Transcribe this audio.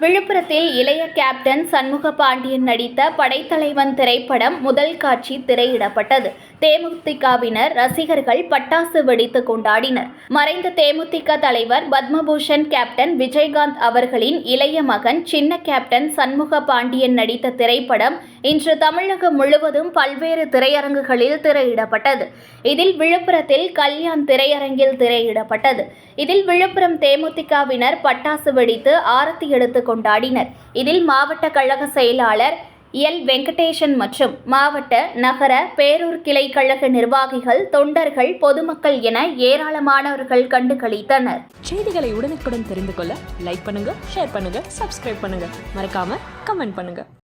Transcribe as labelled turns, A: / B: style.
A: விழுப்புரத்தில் இளைய கேப்டன் சண்முக பாண்டியன் நடித்த படைத்தலைவன் திரைப்படம் முதல் காட்சி திரையிடப்பட்டது. தேமுதிகவினர் ரசிகர்கள் பட்டாசு வெடித்து கொண்டாடினர். மறைந்த தேமுதிக தலைவர் பத்மபூஷன் கேப்டன் விஜயகாந்த் அவர்களின் இளைய மகன் சின்ன கேப்டன் சண்முக பாண்டியன் நடித்த திரைப்படம் இன்று தமிழகம் முழுவதும் பல்வேறு திரையரங்குகளில் திரையிடப்பட்டது. இதில் விழுப்புரத்தில் கல்யாண் திரையரங்கில் திரையிடப்பட்டது. இதில் விழுப்புரம் தேமுதிகவினர் பட்டாசு வெடித்து ஆரத்தி எடுத்து கொண்டாடினர். இதில் மாவட்ட கழக செயலாளர் எல். வெங்கடேசன் மற்றும் மாவட்ட நகர பேரூர் கிளை கழக நிர்வாகிகள் தொண்டர்கள் பொதுமக்கள் என ஏராளமானவர்கள் கண்டு களித்தனர்.
B: செய்திகளை உடனுக்குடன் தெரிந்து கொள்ள லைக் பண்ணுங்க ஷேர் பண்ணுங்க சப்ஸ்கிரைப் பண்ணுங்க. மறக்காம கமெண்ட் பண்ணுங்க.